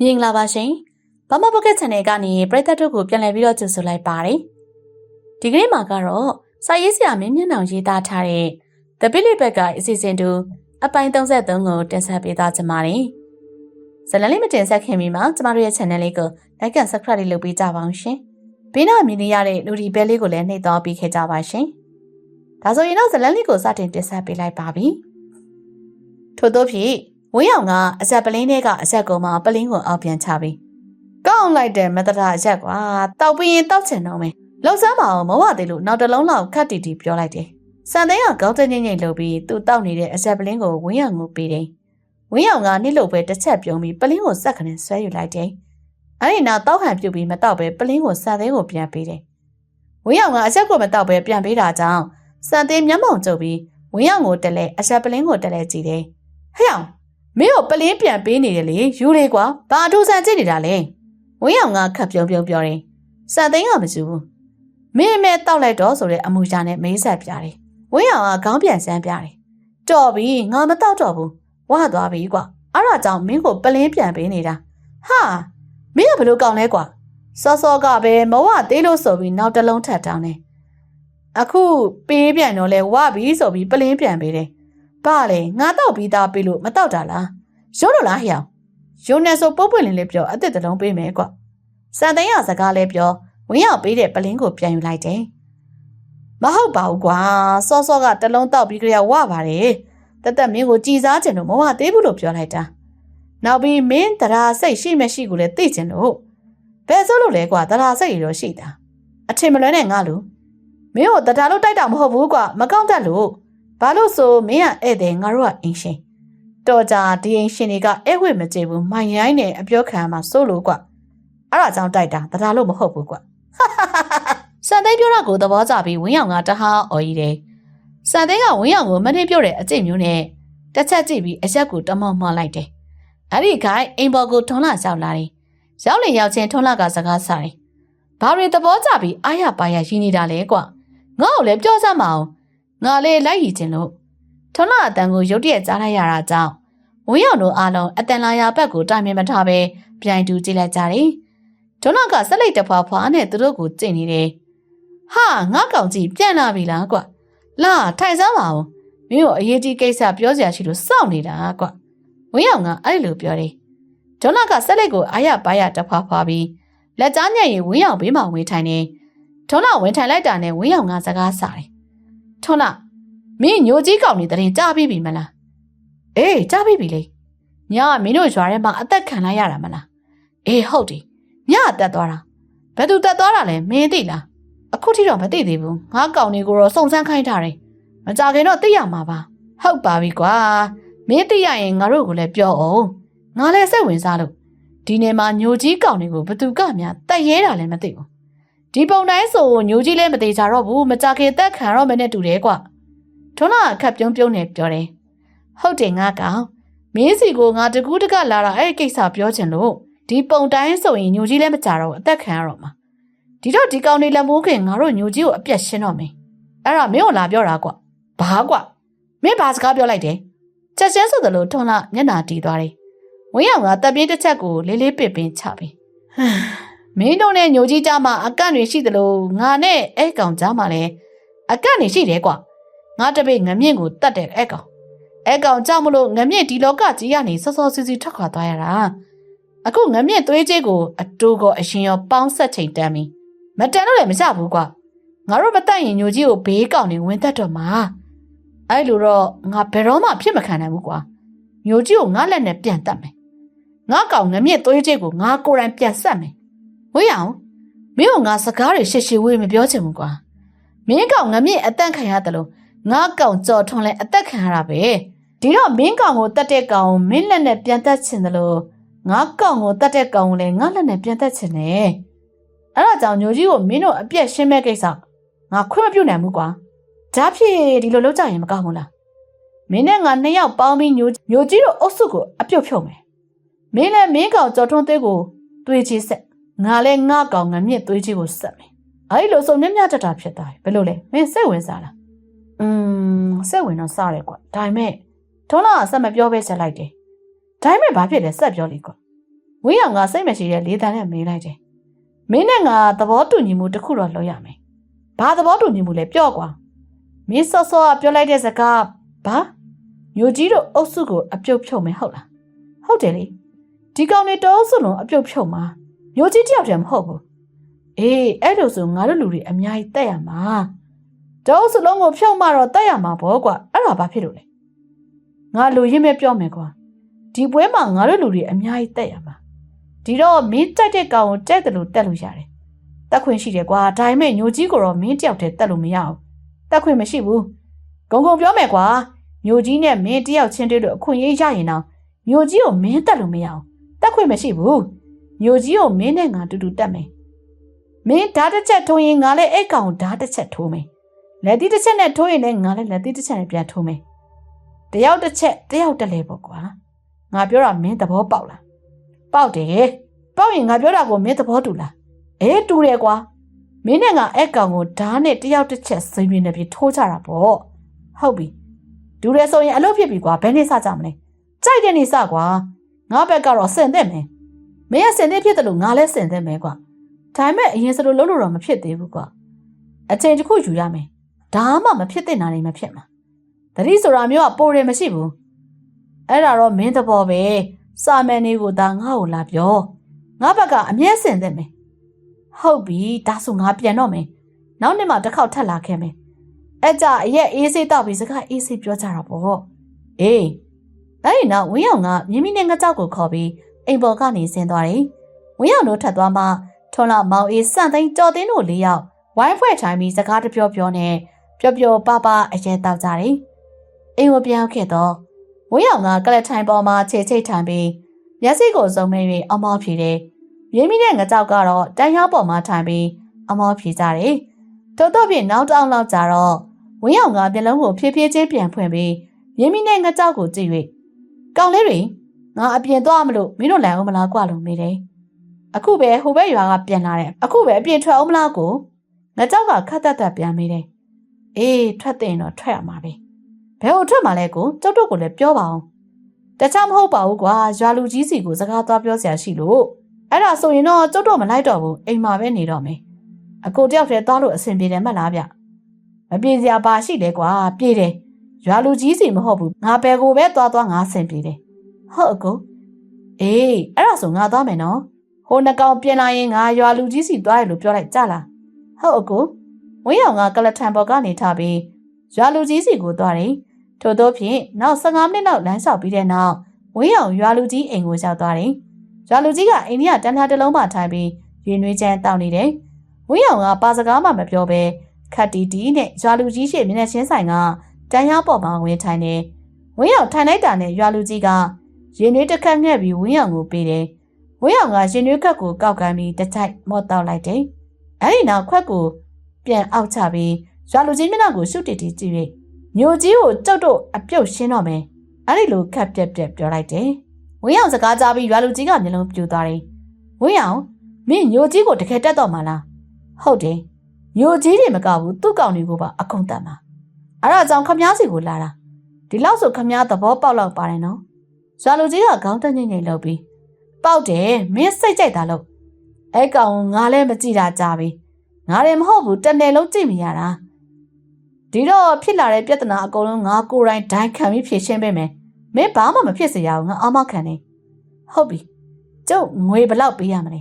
မြင်လာပါရှင်။ဘာမပိုကက် channel ကနေပရိသတ်တို့ကိုပြန်လည်ပြီးတော့ကြိုဆိုလိုက်ပါတယ်။ဒီကနေ့မှာကတော့စာရေးဆရာမင်းမျက်နှာရေးသားထားတဲ့ The Billy Baker အစီအစဉ်တူအပိုင်း33ကိုတင်ဆက်ပေးသွားကြပါမယ်။ဇလန်လေးမတင်ဆက်ခင်မီမှာကျမတို့ရဲ့ channel လေးကို like and subscribe လေးလုပ်ပေးကြပါအောင်ရှင်။ဘေးနားမြင်နေရတဲ့လူဒီဘဲလေးကိုလည်းနှိပ်သွားပေးခဲ့ကြပါရှင်။ဒါဆိုရင်တော့ဇလန်လေးကိုစတင်တင်ဆက်ပေးလိုက်ပါပြီ။ထို့သောဖြင့် ဝင်းအောင်ကအဆက်ပလင်းထဲကအဆက်ကုံမှာပလင်းကိုအောက်ပြန်ချပြီးကောင်းလိုက်တယ်မတတာအရက်ကွာတောက်ပြီးရင်တောက်ချင်တော့မယ်လှုပ်ဆမ်းမအောင်မဝသေးလို့နောက်တစ်လုံးလောက်ခတ်တီတီပြောလိုက်တယ်စံသိန်းကကောင်းတဲ့ငိမ့်ငိမ့်လုပ်ပြီးသူ့တောက်နေတဲ့အဆက်ပလင်းကိုဝင်းအောင်ကိုပေးတယ်ဝင်းအောင်ကနှိလို့ပဲတစ်ချက်ပြုံးပြီးပလင်းကိုစက်ခနဲ့ဆွဲယူလိုက်တယ်အဲ့ဒီနောက်တောက်ဟန်ပြုတ်ပြီးမတောက်ပဲပလင်းကိုစံသိန်းကိုပြန်ပေးတယ်ဝင်းအောင်ကအဆက်ကိုမတောက်ပဲပြန်ပေးတာကြောင့်စံသိန်းမျက်မှောင်ကျုပ်ပြီးဝင်းအောင်ကိုတက်လဲအဆက်ပလင်းကိုတက်လဲကြည့်တယ်ဟဲ့အောင် မင်းကိုပလင်းပြန်ပေးနေတယ်လေယူလေကွာဘာအထူးဆန်ကြည့်နေတာလဲဝင်းအောင်ကခပ်ပြုံးပြုံးပြောတယ်စံသိန်းကမကြည့်ဘူးမင်းအမဲတောက်လိုက်တော့ဆိုတဲ့အမူအရာနဲ့မေးဆက်ပြတယ်ဝင်းအောင်ကခေါင်းပြန်ဆန်းပြတယ်တော်ပြီငါမတောက်တော့ဘူးဝါသွားပြီကွာအဲ့ဒါကြောင့်မင်းကိုပလင်းပြန်ပေးနေတာဟာမင်းကဘလို့ကောင်းလဲကွာစောစောကပဲမဝသေးလို့ဆိုပြီးနောက်တစ်လုံးထပ်တောင်းတယ်အခုပေးပြန်တော့လဲဝပြီဆိုပြီးပလင်းပြန်ပေးတယ် ဘာလဲငါတော့ပြီးသားပေးလို့မတော့တာလားရုံးလို့လားဟျောင်ရုံးနေဆိုပုတ်ပွင့်လင်းလေးပြောအစ်စ်တလုံးပေးမယ်ကွစံသိန်းရစကားလေးပြောဝင်းရောက်ပေးတဲ့ပလင်းကိုပြန်ယူလိုက်တယ်မဟုတ်ပါဘူးကွာစောစောကတလုံးတောက်ပြီးကြရဝပါတယ်တသက်မင်းကိုကြည်စားချင်လို့မဝသေးဘူးလို့ပြောလိုက်တာနောက်ပြီးမင်းတရားစိတ်ရှိမရှိကိုလည်းသိချင်လို့ဘယ်ဆိုလို့လဲကွာတရားစိတ်ရတော့ရှိတာအထင်မလွဲနဲ့ငါလူမင်းကိုတရားလို့တိုက်တာမဟုတ်ဘူးကွာမကောက်တတ်လို့ ဘာလို့ဆိုမင်းကဧည့်သည်ငါတို့ကအင်းရှင်တော်ကြဒီအင်းရှင်တွေကအဲ့ဝိမကြည့်ဘူးမိုင်ရိုင်းနဲ့အပြောခံမှာစိုးလို့ကွအဲ့ဒါကြောင့်တိုက်တာတရားလို့မဟုတ်ဘူးကွစံသိန်းပြောတာကိုသဘောကျပြီးဝင်းအောင်ကတဟာအော်ကြီးတယ်စံသိန်းကဝင်းအောင်ကိုမနှင်းပြောတဲ့အကျင့်မျိုးနဲ့တစ်ချက်ကြည့်ပြီးအရက်ကိုတမောက်မှလိုက်တယ်အဲ့ဒီခိုင်အိမ်ပေါ်ကိုထွန်းလာရောက်လာတယ်ရောက်လေရောက်ချင်းထွန်းလာကစကားစားတယ်ဘာတွေသဘောကျပြီးအားရပါရရင်းနေတာလဲကွငါ့ကိုလည်းပြောစမ်းမအောင် ငါလေးလိုက်ရည်ခြင်းလို့ထွန်းလာအတန်ကိုရုတ်တရက်ကြားလိုက်ရတာကြောင့်ဝင်းရောက်တို့အားလုံးအတန်လာရဘက်ကိုတိုင်မြင်မထားပဲပြိုင်တူကြည့်လိုက်ကြတယ်ထွန်းလာကဆက်လိုက်တဖွာဖွာနဲ့သူတို့ကိုကြည့်နေတယ်ဟာငါကောင်ကြီးပြန်လာပြီလားကွလာထိုင်စမ်းပါဦးမင်းတို့အရေးကြီးကိစ္စပြောစရာရှိလို့စောင့်နေတာကွဝင်းရောက်ကအဲ့လိုပြောတယ်ထွန်းလာကဆက်လိုက်ကိုအားရပါရတဖွာဖွာပြီးလက်ကြားညက်ရင်ဝင်းရောက်ဘေးမှာဝင်ထိုင်နေထွန်းလာဝင်ထိုင်လိုက်တာနဲ့ဝင်းရောက်ကစကားစားတယ် ထွန်းလာမင်းညိုကြီးကောင်နေတဲ့ကြားပြီးပြီမလားအေးကြားပြီးပြီလေညကမင်းတို့ရွာထဲမှာအသက်ခံလိုက်ရတာမလားအေးဟုတ်တယ်ညအသက်သွားတာဘယ်သူတက်သွားတာလဲမင်းသိလားအခုထိတော့မသိသေးဘူးငါကောင်နေကိုတော့စုံစမ်းခိုင်းထားတယ်မကြခင်တော့သိရမှာပါဟုတ်ပါပြီကွာမင်းသိရရင်ငါတို့ကိုလည်းပြောအောင်ငါလည်းစိတ်ဝင်စားလို့ဒီနေ့မှာညိုကြီးကောင်တွေကိုဘသူကများတက်ရဲတာလည်းမသိဘူး ဒီပုံတိုင်းဆိုညိုကြီးလည်းမသေးကြတော့ဘူးမကြခင်တက်ခံတော့မနဲ့တူတယ်ကွာထွန်းလာခပ်ပြုံးပြုံးနဲ့ပြောတယ်ဟုတ်တယ်ငါကောင်မင်းစီကိုငါတကူးတကလာတာအဲ့ဒီကိစ္စပြောချင်လို့ဒီပုံတိုင်းဆိုရင်ညိုကြီးလည်းမကြတော့ဘူးအသက်ခံရတော့မှာဒီတော့ဒီကောင်လေးလက်မိုးခင်ငါတို့ညိုကြီးကိုအပြက်ရှင်းတော့မယ်အဲ့ဒါမင်းကိုလာပြောတာကွဘာကွမင်းဘာစကားပြောလိုက်တယ်ချက်ချင်းဆိုသလိုထွန်းလာမျက်နာတီးသွားတယ်ဝင်းရောင်ကတပ်ပြေးတစ်ချက်ကိုလေးလေးပစ်ပင်ချပြီးမ င်းတို့နဲ့ညိုကြီးကြမှာအကန့်တွေရှိသလိုငါနဲ့အဲ့ကောင်ကြမှာလည်းအကန့်တွေရှိတယ်ကွငါတပိတ်ငမြင့်ကိုတတ်တယ်အဲ့ကောင်အဲ့ကောင်ကြောက်မလို့ငမြင့်ဒီလောကကြီးကနေစောစောစီစီထွက်ခွာသွားရတာအခုငမြင့်သွေးကြီးကိုအတူကောအရှင်ရောပေါင်းဆက်ချိန်တမ်းပြီမတန်တော့လည်းမကြဘူးကွာငါတို့မတတ်ရင်ညိုကြီးကိုဘေးကောင်နေဝင်တတ်တော့မှာအဲ့လိုတော့ငါဘယ်တော့မှဖြစ်မခံနိုင်ဘူးကွာညိုကြီးကိုငါလက်နဲ့ပြန်တတ်မယ်ငါကောင်ငမြင့်သွေးကြီးကိုငါကိုယ်တိုင်ပြန်ဆက်မယ် ဝေးအောင်မင်းကငါစကားတွေရှေ့ရှေ့ဝေးမပြောချင်ဘူးကွာမင်းကောင်ငမြင့်အတန့်ခံရတယ်လို့ငါကောင်ကြော်ထွန်လဲအသက်ခံရတာပဲဒီတော့မင်းကောင်ကိုတတ်တဲ့ကောင်မင်းလက်နဲ့ပြန်တက်ချင်တယ်လို့ငါကောင်ကိုတတ်တဲ့ကောင်ကိုလည်းငါလက်နဲ့ပြန်တက်ချင်တယ်အဲ့ဒါကြောင့်ညိုကြီးကိုမင်းတို့အပြက်ရှင်းမဲ့ကိစ္စငါခွင့်မပြုနိုင်ဘူးကွာဒါဖြစ်ဒီလိုလုပ်ကြရင်မကောင်းဘူးလားမင်းနဲ့ငါနှစ်ယောက်ပေါင်းပြီးညိုညိုကြီးတို့အုပ်စုကိုအပြုတ်ဖြုတ်မယ်မင်းလည်းမင်းကောင်ကြော်ထွန်းသေးကိုတွေးချဆက် ငါလည်းငါကောင်ငမြင့်သွေးကြီးကိုဆက်မယ်အဲ့လိုဆိုမြမြတတာဖြစ်သွားပြီဘယ်လိုလဲမင်းစိတ်ဝင်စားလားอืมစိတ်ဝင်တော့စားတယ်ကွာဒါပေမဲ့ထုံးလာကဆက်မပြောပဲဆက်လိုက်တယ်ဒါပေမဲ့ဘာဖြစ်လဲဆက်ပြောလိကွာဝဝင်းအောင်ကစိတ်မရှိတဲ့လေးတန်းနဲ့မေးလိုက်တယ်မင်းနဲ့ငါသဘောတူညီမှုတစ်ခုတော့လုပ်ရမယ်ဘာသဘောတူညီမှုလဲပြော့ကွာမင်းစောစောကပြောလိုက်တဲ့စကားဘာမျိုးကြီးတို့အုပ်စုကိုအပြုတ်ဖြုတ်မယ်ဟုတ်လားဟုတ်တယ်လေဒီကောင်တွေတောစုလုံးအပြုတ်ဖြုတ်မှာ မျိုးကြီးတယောက်တည်းမဟုတ်ဘူးအေးအဲ့လိုဆိုငါတို့လူတွေအများကြီးတက်ရမှာတောစုလုံးကိုဖြုတ်မှတော့တက်ရမှာဘောကွာအဲ့ဒါဘာဖြစ်လို့လဲငါလူရင်းမဲ့ပြောမယ်ကွာဒီပွဲမှာငါတို့လူတွေအများကြီးတက်ရမှာဒီတော့မင်းတက်တဲ့ကောင်ကိုတက်တယ်လို့တက်လို့ရတယ်တက်ခွင့်ရှိတယ်ကွာဒါပေမဲ့ညိုကြီးကိုတော့မင်းတယောက်တည်းတက်လို့မရဘူးတက်ခွင့်မရှိဘူးဂုံဂုံပြောမယ်ကွာမြို့ကြီးနဲ့မင်းတယောက်ချင်းတွေ့လို့အခွင့်အရေးရရင်တော့မြို့ကြီးကိုမင်းတက်လို့မရအောင်တက်ခွင့်မရှိဘူး မြို့ကြီးကိုမင်းနဲ့ငါတူတူတက်မယ်မင်းဓာတ်တစ်ချက်ထိုးရင်ငါလည်းအဲ့ကောင်ဓာတ်တစ်ချက်ထိုးမယ်လက်သီးတစ်ချက်နဲ့ထိုးရင်လည်းငါလည်းလက်သီးတစ်ချက်နဲ့ပြန်ထိုးမယ်တယောက်တစ်ချက်တယောက်တက်လေပေါ့ကွာငါပြောတာမင်းသဘောပေါက်လားပေါက်တယ်ပေါက်ရင်ငါပြောတာကိုမင်းသဘောတူလားအဲတူတယ်ကွာမင်းနဲ့ငါအဲ့ကောင်ကိုဓာတ်နဲ့တယောက်တစ်ချက်စိမ့်ပြနေပြီးထိုးကြတာပေါ့ဟုတ်ပြီဒူရဲဆိုရင်အလုပ်ဖြစ်ပြီကွာဘယ်နေ့စကြမလဲကြိုက်တဲ့နေ့စကွာငါဘက်ကတော့စင်သက်မယ် မင်းကစင်သက်ဖြစ်တယ်လို့ငါလည်းစင်သက်မယ်ကွာဒါပေမဲ့အရင်စလို့လုံးလို့တော့မဖြစ်သေးဘူးကွာအချိန်တစ်ခုယူရမယ်ဒါမှမဖြစ်တဲ့နာနေမဖြစ်မှာတတိဆိုတာမျိုးကပိုတယ်မရှိဘူးအဲ့ဒါတော့မင်းသဘောပဲစာမန်နေကိုဒါငါ့ကိုလာပြောငါဘက်ကအမြဲစင်သက်မယ်ဟုတ်ပြီဒါဆိုငါပြန်တော့မယ်နောက်နေ့မှတစ်ခေါက်ထပ်လာခဲ့မယ်အဲ့ကြအရက်အေးဆေးတောက်ပြီးစကားအေးဆေးပြောကြတာပေါ့အေးအဲ့ဒီနောက်ဝင်းအောင်ကမြင်းမီနဲ့ငကြောက်ကိုခေါ်ပြီး အိမ်ပေါ်ကနေဆင်းသွားတယ်ဝင်းအောင်တို့ထပ်သွားမှထွန်းလာမောင်အေးစန့်သိန်းကြော်တင်းတို့လေးယောက်ဝိုင်းဖွဲ့ထိုင်ပြီးစကားတပြောပြောနဲ့ပျော်ပျော်ပါပါအရဲတောက်ကြတယ်အိမ်ကိုပြောင်းခဲ့တော့ဝင်းအောင်ကကလထိုင်ပေါ်မှာခြေချိတ်ထိုင်ပြီးမျက်စိကိုစုံမဲ၍အမောဖြေတယ်မြင်းမီနဲ့ငကြောက်ကတော့တန်ရောက်ပေါ်မှာထိုင်ပြီးအမောဖြေကြတယ်တိုးတော့ဖြင့်နောက်တောင်းလောက်ကြတော့ဝင်းအောင်ကမျက်လုံးကိုဖြည်းဖြည်းချင်းပြန်ဖွင့်ပြီးမြင်းမီနဲ့ငကြောက်ကိုကြည့်၍ကောင်းလေးတွေ ငါအပြင်သွားမလို့မင်းတို့လန်အောင်မလားကွာလို့မေးတယ်အခုပဲဟိုဘက်ရွာကပြန်လာတယ်အခုပဲအပြင်ထွက်အောင်မလားကိုငကြောက်ကခတ်တက်တက်ပြန်မေးတယ်အေးထွက်တဲ့တော့ထွက်ရမှာပဲဘယ်ကိုထွက်မှာလဲကိုကျုပ်တို့ကိုလည်းပြောပါအောင်တခြားမဟုတ်ပါဘူးကွာရွာလူကြီးစီကိုစကားသွားပြောစရာရှိလို့အဲ့ဒါဆိုရင်တော့ကျုပ်တို့မလိုက်တော့ဘူးအိမ်မှာပဲနေတော့မယ်အကိုတယောက်တည်းသွားလို့အဆင်ပြေတယ်မှတ်လားဗျမပြေစရာပါရှိလဲကွာပြေတယ်ရွာလူကြီးစီမဟုတ်ဘူးငါပဲကိုပဲသွားသွားငါဆင်ပြေတယ် ဟုတ်အကိုအေးအဲ့ဒါဆိုငါသွားမယ်နော်ဟိုနှကောင်ပြင်လာရင်ငါရွာလူကြီးစီသွားတယ်လို့ပြောလိုက်ကြလားဟုတ်အကိုဝင်းအောင်ကကလထန်ဘော်ကနေထားပြီးရွာလူကြီးစီကိုသွားတယ်ထို့သောဖြင့်နောက်15မိနစ်လောက်လမ်းလျှောက်ပြီးတဲ့နောက်ဝင်းအောင်ရွာလူကြီးအိမ်ကိုရောက်သွားတယ်ရွာလူကြီးကအိမ်ကြီးကတန်းထားတစ်လုံးမှထိုင်ပြီးရွေနှွေးချမ်းတောင်းနေတယ်ဝင်းအောင်ကပါစကားမှမပြောဘဲခတ်တီတီနဲ့ရွာလူကြီးရှေ့မျက်နှာချင်းဆိုင်ကတန်းရောက်ပေါ်မှာဝင်ထိုင်တယ်။ဝင်းအောင်ထိုင်လိုက်တာနဲ့ရွာလူကြီးက ရင်နွေးတစ်ခတ်ငှက်ပြီးဝင်းအောင်ကိုပေးတယ်။ဝင်းအောင်ကရင်နွေးခတ်ကိုကောက်ကမ်းပြီးတစ်ချိုက်မော့တောက်လိုက်တယ်။အဲဒီနောက်ခွက်ကိုပြန်အောက်ချပြီးရွာလူကြီးမျက်နှာကိုရှုတီတီကြည့်၍မျိုးကြီးကိုကြောက်တော့အပြုတ်ရှင်းတော့မယ်။အဲဒီလိုခတ်ပြက်ပြက်ပြောလိုက်တယ်။ဝင်းအောင်စကားကြားပြီးရွာလူကြီးကမျက်လုံးပြူသွားတယ်။ဝင်းအောင်မင်းညိုကြီးကိုတကယ်တက်တော့မှလား။ဟုတ်တယ်။မျိုးကြီးတွေမကဘူးသူ့ကောင်တွေကိုပါအကုန်တတ်မှာအဲ့ဒါကြောင့်ခမားစီကိုလာတာဒီလောက်ဆိုခမားသဘောပေါက်လောက်ပါတယ်နော် ရွာလူကြီးကခေါင်းတက်ညိမ့်ညိမ့်လုပ်ပြီးပေါက်တယ်မင်းစိတ်ကြိုက်တာလို့အဲ့ကောင်ငါလည်းမကြည့်တာကြပြီငါလည်းမဟုတ်ဘူးတနေ့လုံးကြည့်မိရတာဒီတော့ဖြစ်လာတဲ့ပြဿနာအကုန်လုံးငါကိုယ်တိုင်ဒိုင်ခံပြီးဖြေရှင်းပေးမယ်မင်းဘာမှမဖြစ်စေရဘူးငါအာမခံနေဟုတ်ပြီကျုပ်ငွေဘလောက်ပေးရမလဲ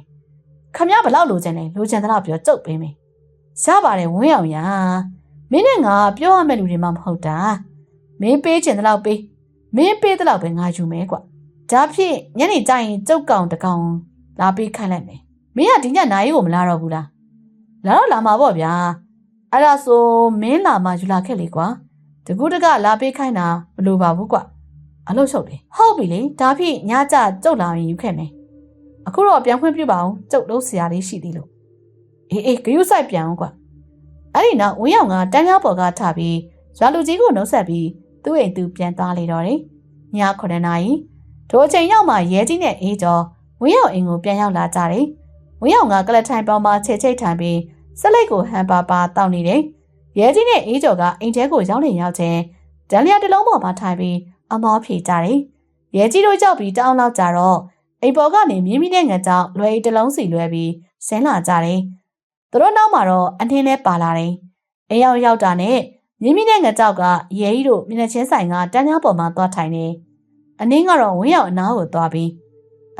ခမရဘလောက်လိုချင်လဲလိုချင်တဲ့လောက်ပြောကျုပ်ပေးမယ်ရပါတယ်ဝင်းအောင်ရမင်းနဲ့ငါပြောရမယ့်လူတွေမှမဟုတ်တာမင်းပေးချင်တဲ့လောက်ပေး မင်းပေးတဲ့လောက်ပဲငါယူမယ်ကွဒါဖြစ်ညနေကျရင်ကျုပ်ကောင်တကောင်လာပေးခိုင်းလိုက်မယ်မင်းကဒီညနိုင်ကိုမလာတော့ဘူးလားလာတော့လာမှာပေါ့ဗျာအဲ့ဒါဆိုမင်းလာမှယူလာခဲ့လေကွာတကူတကလာပေးခိုင်းတာမလိုပါဘူးကွအလုပ်ချုပ်တယ်ဟုတ်ပြီလေဒါဖြစ်ညကြကျုပ်လာရင်ယူခဲ့မယ်အခုတော့ပြန်ခွင့်ပြုပါအောင်ကျုပ်လုံးဆရာလေးရှိသေးလို့အေးအေးဂယုဆိုင်ပြန်အောင်ကွာအဲ့ဒီနောက်ဝင်းအောင်ကတန်းကားပေါ်ကထပြီးရွာလူကြီးကိုနှုတ်ဆက်ပြီး သူ့အိမ်သူပြန်သွားလေတော့တယ်ည9နာရီထိုအချိန်ရောက်မှရဲကြီးနဲ့အေးကျော်ဝင်းအောင်အိမ်ကိုပြန်ရောက်လာကြတယ်ဝင်းအောင်ကကလထိုင်ပေါင်းမှာခြေချိတ်ထိုင်ပြီးဆက်လိုက်ကိုဟန်ပါပါတောင်းနေတယ်ရဲကြီးနဲ့အေးကျော်ကအိမ်ထဲကိုရောက်နေရောက်ချင်းဒန်လျာတစ်လုံးပေါ်မှာထိုင်ပြီးအမောဖြေကြတယ်ရဲကြီးတို့ကြောက်ပြီးတောင်းလောက်ကြတော့အိမ်ပေါ်ကနေမြင်းမိတဲ့ငကြောင်လွယ်အိတ်တစ်လုံးစီလွဲပြီးဆင်းလာကြတယ်။သူတို့နောက်မှာတော့အနှင်းနဲ့ပါလာတယ်။အိမ်ရောက်ရောက်တာနဲ့ မြင်းမိတဲ့ငကြောက်ကရဲကြီးတို့မျက်နှာချင်းဆိုင်ကတန်းများပေါ်မှာသွားထိုင်နေ။အနှင်းကတော့ဝင်းရောက်အနားကိုသွားပြီး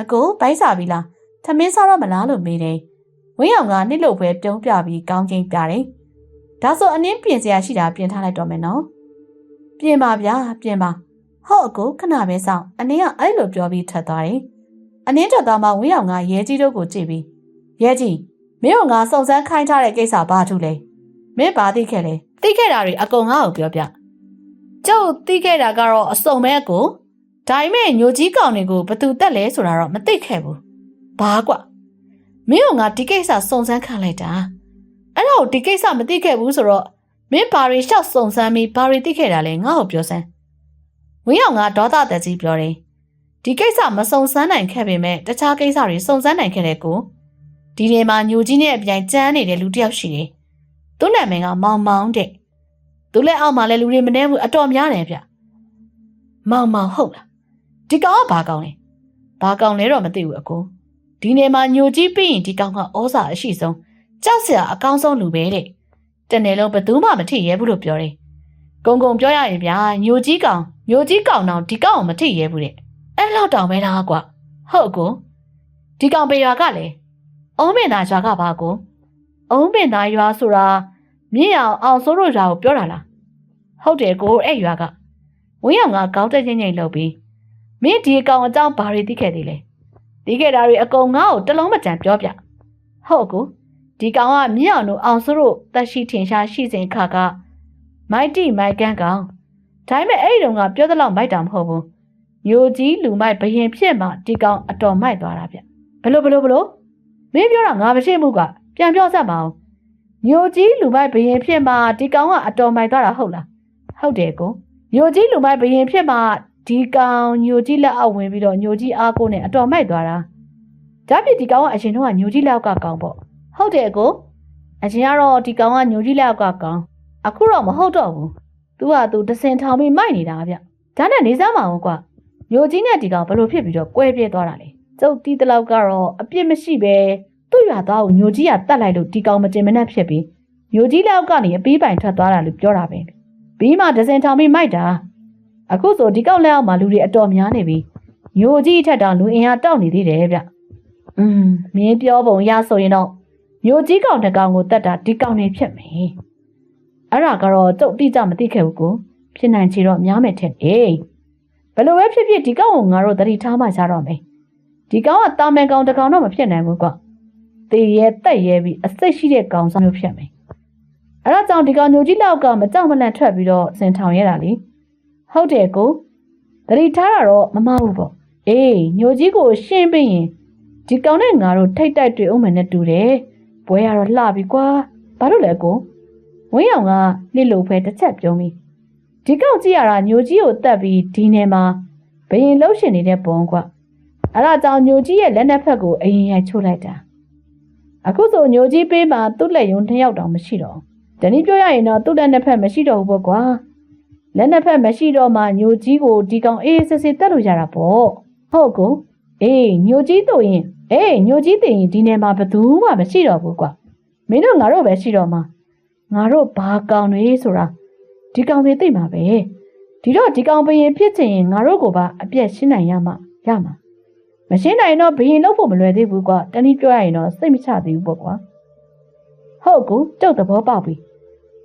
အကိုဘိုက်စားပြီလားထမင်းစားတော့မလားလို့မေးတယ်။ဝင်းရောက်ကနှစ်လို့ပဲပြုံးပြပြီးကောင်းချင်းပြတယ်။ဒါဆိုအနှင်းပြင်စရာရှိတာပြင်ထားလိုက်တော့မယ်နော်။ပြင်ပါဗျာပြင်ပါ။ဟုတ်အကိုခဏပဲစောင့်အနှင်းကအဲ့လိုပြောပြီးထပ်သွားတယ်။အနှင်းထွက်သွားမှဝင်းရောက်ကရဲကြီးတို့ကိုကြည့်ပြီးရဲကြီးမင်းကငါစုံစမ်းခိုင်းထားတဲ့ကိစ္စဘာထူလဲ။မင်းဘာသိခဲ့လဲ။ သိခဲ့တာတွေအကုန်ငါ့ကိုပြောပြ။ကျုပ်သိခဲ့တာကတော့အစုံပဲအကို။ဒါပေမဲ့ညိုကြီးကောင်တွေကိုဘသူတက်လဲဆိုတာတော့မသိခဲ့ဘူး။ဘာကွ။မင်းကငါဒီကိစ္စစုံစမ်းခံလိုက်တာ။အဲ့တော့ဒီကိစ္စမသိခဲ့ဘူးဆိုတော့မင်းဘာတွေရှောက်စုံစမ်းပြီးဘာတွေသိခဲ့တာလဲငါ့ကိုပြောစမ်း။ဝင်းအောင်ကဒေါသတက်ကြီးပြောတယ်။ဒီကိစ္စမစုံစမ်းနိုင်ခဲ့ပေမဲ့တခြားကိစ္စတွေစုံစမ်းနိုင်ခဲ့တဲ့ကိုဒီထဲမှာညိုကြီးနဲ့အပြိုင်ကျန်းနေတဲ့လူတစ်ယောက်ရှိတယ်။ သူ့နာမည်ကမောင်မောင်တဲ့။သူလက်အောက်မှာလည်းလူတွေမနှဲဘူးအတော်များတယ်ဗျ။မောင်မောင်ဟုတ်လား။ဒီကောင်ကဘာကောင်လဲ။ဘာကောင်လဲတော့မသိဘူးအကို။ဒီနေမှာညိုကြီးပြီးရင်ဒီကောင်ကဩဇာအရှိဆုံးကြောက်စရာအကောင်းဆုံးလူပဲတဲ့။တနေ့လုံးဘသူမှမထိရဲဘူးလို့ပြောတယ်။ကုံကုံပြောရရင်ဗျာညိုကြီးကောင်ညိုကြီးကောင်တော့ဒီကောင်ကိုမထိရဲဘူးတဲ့။အဲ့လောက်တောင်ပဲလားကွာ။ဟုတ်ကို။ဒီကောင်ပေရွာကလည်းအုံးမင်သားရွာကပါကို။ အုံးမင်သားရွာဆိုတာမြင့်အောင်အောင်စိုးတို့ရွာကိုပြောတာလား။ဟုတ်တယ်ကိုအဲ့ရွာကဝင်းအောင်ကကောင်းတက်ချင်းချင်းလှုပ်ပြီးမင်းဒီအကောင်အကြောင်းဘာတွေသိခဲ့သေးလဲ။သိခဲ့တာတွေအကုန်ငါ့ကိုတလုံးမကြံပြောပြ။ဟုတ်ကိုဒီကောင်ကမြင့်အောင်တို့အောင်စိုးတို့တက်ရှိထင်ရှားရှိစဉ်ခါကမိုက်တီမိုက်ကန်ကောင်ဒါပေမဲ့အဲ့ဒီတုန်းကပြောသလောက်မိုက်တာမဟုတ်ဘူးညိုကြီးလူမိုက်ဘရင်ဖြစ်မှဒီကောင်အတော်မိုက်သွားတာဗျဘလို့ဘလို့ဘလို့မင်းပြောတာငါမရှိမှုက ပြန်ပြောစမ်းပါအောင်ညိုကြီးလူမိုက်ဘရင်ဖြစ်မှဒီကောင်ကအတော်မိုက်သွားတာဟုတ်လားဟုတ်တယ်ကိုညိုကြီးလူမိုက်ဘရင်ဖြစ်မှဒီကောင်ညိုကြီးလက်အောက်ဝင်ပြီးတော့ညိုကြီးအားကိုနဲ့အတော်မိုက်သွားတာဒါဖြစ်ဒီကောင်ကအရင်တော့ညိုကြီးလက်အောက်ကကောင်ပေါ့ဟုတ်တယ်ကိုအရင်ကတော့ဒီကောင်ကညိုကြီးလက်အောက်ကကောင်အခုတော့မဟုတ်တော့ဘူး။ तू က तू တစင်ထောင်ပြီးမိုက်နေတာဗျ။ဒါနဲ့နေစမ်းမအောင်ကွာ။မျိုးကြီးနဲ့ဒီကောင်ဘလို့ဖြစ်ပြီးတော့ကွဲပြဲသွားတာလေ။ကျုပ်တီးတလောက်ကတော့အပြစ်မရှိပဲ သူ့ရွာသားကိုမျိုးကြီးကတတ်လိုက်လို့ဒီကောင်မတင်မနဲ့ဖြစ်ပြီးမျိုးကြီးလောက်ကနေအပေးပိုင်ထွက်သွားတာလို့ပြောတာပဲ။ပြီးမှဒစင်ထောင်ပြီးမိုက်တာ။အခုဆိုဒီကောင်လက်အောက်မှာလူတွေအတော်များနေပြီ။မျိုးကြီးထက်တောင်လူအင်အားတောက်နေသေးတယ်ဗျ။อืมမင်းပြောပုံရဆိုရင်တော့မျိုးကြီးကောင်တစ်ကောင်ကိုတတ်တာဒီကောင်နေဖြစ်မယ်။အဲ့ဒါကတော့ကျုပ်တိကျမသိခဲ့ဘူးကိုဖြစ်နိုင်ချေတော့များမယ်ထင်အေးဘယ်လိုပဲဖြစ်ဖြစ်ဒီကောင်ကိုငါတို့တတိထားမှရတော့မယ်ဒီကောင်ကတာမန်ကောင်တစ်ကောင်တော့မဖြစ်နိုင်ဘူးကွာ တေရဲတက်ရဲပြီးအစိတ်ရှိတဲ့ကောင်စားမျိုးဖြစ်မယ်အဲ့ဒါကြောင့်ဒီကောင်ညိုကြီးလောက်ကမကြောက်မလန့်ထွက်ပြီးတော့စင်ထောင်ရတာလေဟုတ်တယ်ကိုတတိထားတာတော့မမဟုတ်ပေါ့အေးညိုကြီးကိုရှင်းပြီးရင်ဒီကောင်နဲ့ငါတို့ထိတ်တိုက်တွေ့အောင်မယ်နဲ့တူတယ်ပွဲရတော့လှပြီကွာဘာလို့လဲကိုဝင်းအောင်ကလှစ်လို့ဖဲတစ်ချက်ပြုံးပြီးဒီကောက်ကြည့်ရတာညိုကြီးကိုတက်ပြီးဒီနေမှာဘယင်လှုပ်ရှင်နေတဲ့ပုံကွအဲ့ဒါကြောင့်ညိုကြီးရဲ့လက်နှစ်ဖက်ကိုအရင်ရိုက်ချိုးလိုက်တာ အခုဆိုညိုကြီးပေးမှာသူ့လက်ယုံတစ်ယောက်တောင်မရှိတော့တနည်းပြောရရင်တော့သူ့လက်နှစ်ဖက်မရှိတော့ဘူးပေါ့ကွာလက်နှစ်ဖက်မရှိတော့မှညိုကြီးကိုဒီကောင်အေးစစ်စစ်တက်လို့ရတာပေါ့ဟုတ်ကူအေးညိုကြီးတို့ရင်အေးညိုကြီးတင်ရင်ဒီနေမှာဘယ်သူမှမရှိတော့ဘူးကွာမင်းတို့ငါတို့ပဲရှိတော့မှာငါတို့ဘာကောင်တွေဆိုတာဒီကောင်တွေသိမှာပဲဒီတော့ဒီကောင်ဘယင်ဖြစ်ချင်ရင်ငါတို့ကိုပါအပြက်ရှင်းနိုင်ရမှာရမှာ မရှင်းနိုင်တော့ဘယင်လို့ဖို့မလွယ်သေးဘူးကွာတနည်းပြောရရင်တော့စိတ်မချသေးဘူးပေါ့ကွာဟုတ်ကူကျုပ်သဘောပေါက်ပြီ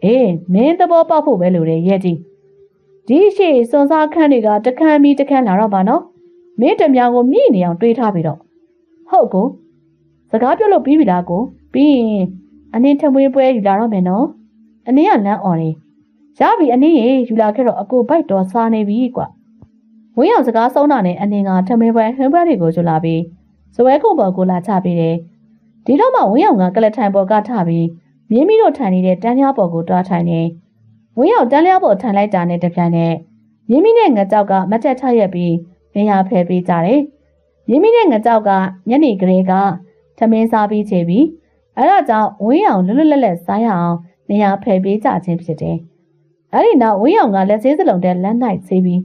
အေးမင်းသဘောပေါက်ဖို့ပဲလိုတယ်ရဲ့ကြီးဒီရှိစွန်စားခန်းတွေကတခန်းပြီးတခန်းလာတော့ပါနော်မင်းတမြောင်ကိုမြည်နေအောင်တွေးထားပြီတော့ဟုတ်ကူစကားပြောလို့ပြီးပြီလားကိုပြီးရင်အနင်းထမွေးပွဲယူလာတော့မယ်နော်အနင်းကလမ်းអော်နေရပြီအနင်းရေယူလာခဲ့တော့အကိုဘိုက်တော်စားနေပြီကွ ဝင်းအောင်စကားဆုံးတာနဲ့အနင်းကထမင်းပွဲဟင်းပွဲတွေကိုယူလာပြီးဇပွဲခုံပေါ်ကိုလာချပေးတယ်ဒီတော့မှဝင်းအောင်ကကလထိုင်ပေါ်ကထပြီးမြင်းမီတို့ထိုင်နေတဲ့တန်းလျားပေါ်ကိုတွားထိုင်နေဝင်းအောင်တန်းလျားပေါ်ထိုင်လိုက်တာနဲ့တပြိုင်နက်မြင်းမီနဲ့ငကြောက်ကမတက်ထရက်ပြီးနေရာဖယ်ပေးကြတယ်မြင်းမီနဲ့ငကြောက်ကညနေကလေးကထမင်းစားပြီးချေပြီးအဲဒါကြောင့်ဝင်းအောင်လွတ်လွတ်လပ်လပ်စားရအောင်နေရာဖယ်ပေးကြခြင်းဖြစ်တယ်။အဲဒီနောက်ဝင်းအောင်ကလက်သေးစလုံးတဲ့လက်၌ဆေးပြီး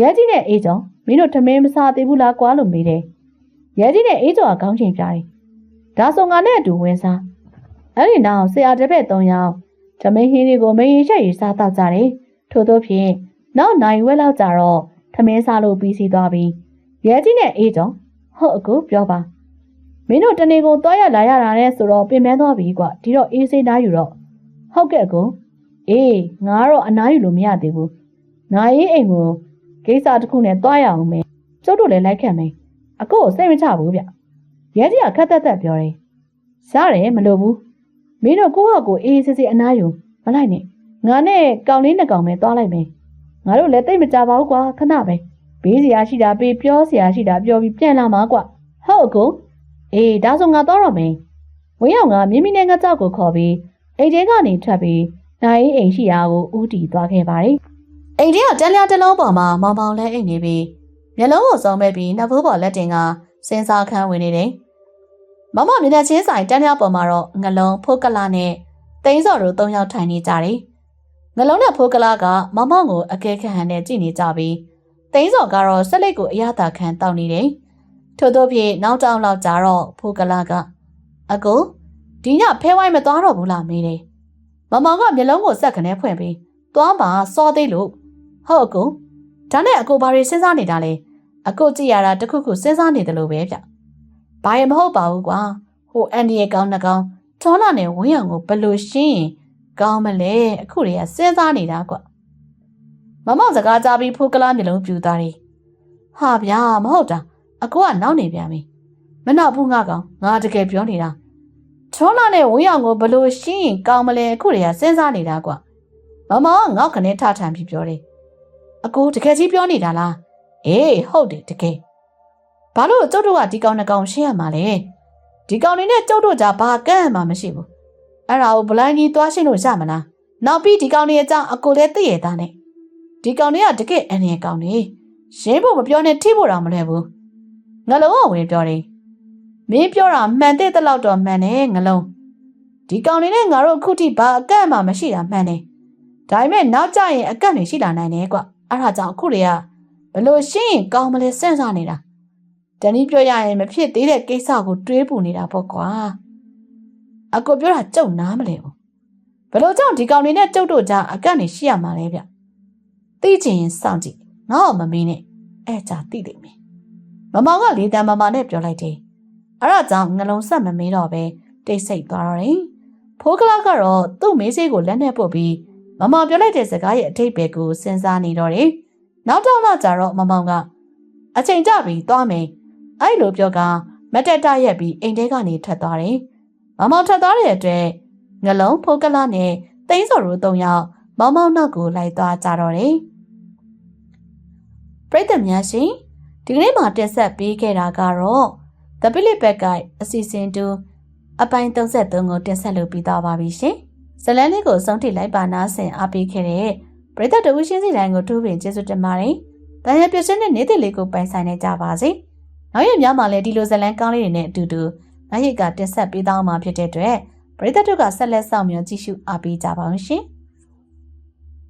ရဲကြီးနဲ့အေးကြောင့်မင်းတို့ထမင်းမစားသေးဘူးလားကွာလို့မေးတယ်။ရဲကြီးနဲ့အေးကျော်ကခေါင်းချိန်ပြတယ်ဒါဆိုငါနဲ့အတူဝင်စားအဲ့ဒီနောက်ဆရာတစ်ပည့်၃ယောက်ဓမင်းဟင်းတွေကိုမရင်ရှက်ရီစားတော့ကြတယ်ထို့သောဖြင့်နောက်နိုင်ဝက်လောက်ကြတော့သမင်းစားလို့ပြီးစီးသွားပြီရဲကြီးနဲ့အေးကျော်ဟုတ်အကူပြောပါမင်းတို့တနေကုန်သွားရလာရတာနဲ့ဆိုတော့ပြင်ပန်းသွားပြီကွာဒီတော့အေးစိတ်သားယူတော့ဟုတ်ကဲ့ကူအေးငါတော့အနားယူလို့မရသေးဘူးငါအေးအိမ်ကို ကိစ္စတစ်ခုနဲ့သွားရအောင်မယ်ကျုပ်တို့လည်းလိုက်ခဲ့မယ်အကိုကိုစိတ်မချဘူးဗျရဲကြီးကခက်သက်သက်ပြောတယ်ရတယ်မလို့ဘူးမင်းတို့ကိုယ့်ဟာကိုယ်အေးစစ်စစ်အနားယူမလိုက်နဲ့ငါနဲ့ကောင်လေးနှစ်ကောင်ပဲသွားလိုက်မယ်ငါတို့လည်းတိတ်မကြပါဘူးကွာခဏပဲဘေးစရာရှိတာပေးပြောစရာရှိတာပြောပြီးပြန်လာမှာကွာဟုတ်အကိုအေးဒါဆိုငါသွားတော့မယ်ဝင်းအောင်ကမြင်းမင်းနဲ့ငါကြောက်ကိုခေါ်ပြီးအိမ်ထဲကနေထွက်ပြီးနိုင်အိမ်ရှိရာကိုဦးတည်သွားခဲ့ပါတယ် အိမ်ထဲကတန်းလျားတစ်လုံးပေါ်မှာမောင်မောင်လဲအိမ်နေပြီးမျက်လုံးကိုစုံမဲ့ပြီးနှစ်ဖိုးပေါ်လက်တင်ကစင်စာခန်းဝင်နေတယ်မမမျက်နှာချင်းဆိုင်တန်းလျားပေါ်မှာတော့ငလုံးဖိုးကလာနဲ့တိန်းစော်တို့သုံးယောက်ထိုင်နေကြတယ်ငလုံးနဲ့ဖိုးကလာကမမောင်ကိုအကဲခတ်ဟန်နဲ့ကြည့်နေကြပြီးတိန်းစော်ကတော့ဆက်လက်ကိုအရသာခံတောင်းနေတယ်ထို့သောဖြင့်နောက်တောင်လောက်ကြာတော့ဖိုးကလာကအကိုဒီညဖဲဝိုင်းမသွားတော့ဘူးလားမေးတယ်မမောင်ကမျက်လုံးကိုဆက်ခနဲဖွင့်ပြီးသွားပါစောသေးလို့ ဟုတ်အကိုဒါနဲ့အကိုဘာတွေစဉ်းစားနေတာလဲအကိုကြည့်ရတာတခုခုစဉ်းစားနေတယ်လို့ပဲဗျဘာရင်မဟုတ်ပါဘူးကွာဟိုအန်ဒီရဲ့ကောင်းနှကောင်ထောလာနဲ့ဝင်းအောင်ကိုဘယ်လို့ရှင်းရင်ကောင်းမလဲအခုတည်းကစဉ်းစားနေတာကွမမောင်စကားကြားပြီးဖိုးကလားမျက်လုံးပြူသွားတယ်ဟာဗျာမဟုတ်တာအကိုကနောက်နေပြန်ပြီမနောက်ဘူးငါကောင်ငါတကယ်ပြောနေတာထောလာနဲ့ဝင်းအောင်ကိုဘယ်လို့ရှင်းရင်ကောင်းမလဲအခုတည်းကစဉ်းစားနေတာကွမမောင်ငေါ့ခနဲ့ထထန်ပြီးပြောတယ် အကိုတကယ်ကြီးပြောနေတာလားအေးဟုတ်တယ်တကယ်ဘာလို့ကျုပ်တို့ကဒီကောင်နှကောင်ရှင်းရမှာလဲဒီကောင်နေနဲ့ကျုပ်တို့ကြဘာကန့်မှမရှိဘူးအဲ့ဒါကိုဘလိုင်းကြီးသွားရှင်းလို့ရမလားနောက်ပြီးဒီကောင်နေအကြောင်းအကိုလည်းသိရတာနဲ့ဒီကောင်တွေကတကယ်အနေကောင်နေရှင်းဖို့မပြောနဲ့ထိဖို့တော့မလဲဘူးငလုံးကဝင်ပြောတယ်မင်းပြောတာမှန်တဲ့တလောက်တော့မှန်တယ်ငလုံးဒီကောင်နေနဲ့ငါတို့အခုထိဘာအကန့်မှမရှိတာမှန်တယ်ဒါပေမဲ့နောက်ကျရင်အကန့်တွေရှိလာနိုင်တယ်ကွ အဲ့ဒါကြောင့်အခုတွေကဘလို့ရှင်းရင်ကောင်းမလဲစဉ်းစားနေတာတနည်းပြောရရင်မဖြစ်သေးတဲ့ကိစ္စကိုတွေးပူနေတာပေါ့ကွာအကိုပြောတာကြုံနားမလဲဘူးဘလို့ကြောင့်ဒီကောင်တွေနဲ့ကျုပ်တို့ကြားအကန့်နေရှိရမှာလဲဗျသိချင်ရင်စောင့်ကြည့်ငါ့အောင်မမင်းနဲ့အဲကြသိလိမ့်မယ်မမောင်ကလေးတန်မမနဲ့ပြောလိုက်တယ်အဲ့ဒါကြောင့်ငလုံးဆက်မမင်းတော့ပဲတိတ်ဆိတ်သွားတော့တယ်ဖိုးကလာကတော့သူ့မေးစေးကိုလက်နဲ့ပုတ်ပြီး မမောင်ပြောလိုက်တဲ့စကားရဲ့အထိပ္ပယ်ကိုစဉ်းစားနေတော့တယ်နောက်တော့မှကြာတော့မမောင်ကအချိန်ကြပြီသွားမယ်အဲ့လိုပြောကမတက်တရက်ပြီးအိမ်ထဲကနေထွက်သွားတယ်။မောင်မောင်ထွက်သွားတဲ့အတွက်ငလုံးဖိုးကလာနဲ့တိန်းစော်တို့သုံးယောက်မောင်မောင်နောက်ကိုလိုက်သွားကြတော့တယ်။ပရိသတ်များရှင်ဒီကနေ့မှာတင်ဆက်ပေးခဲ့တာကတော့ The Billy Bad Guy အစီအစဉ်တူအပိုင်း33ကိုတင်ဆက်လုပ်ပြီးသားပါပြီရှင်။ ဇလန်းလေးကိုဆုံးထိလိုက်ပါနာဆင်အားပေးခဲ့တဲ့ပရိသတ်တဦးချင်းစီတိုင်းကိုထိုးပင်ကျေးဇူးတင်ပါတယ်။တန်ရပြည့်စင်းတဲ့နေ့တလေးကိုပိုင်ဆိုင်နေကြပါစေ။နောက်ရက်များမှာလည်းဒီလိုဇလန်းကောင်းလေးတွေနဲ့အတူတူနောက်ရက်ကတင်ဆက်ပေးသွားမှာဖြစ်တဲ့အတွက်ပရိသတ်တို့ကဆက်လက်ဆောင်မြော်ကြည့်ရှုအားပေးကြပါအောင်ရှင်။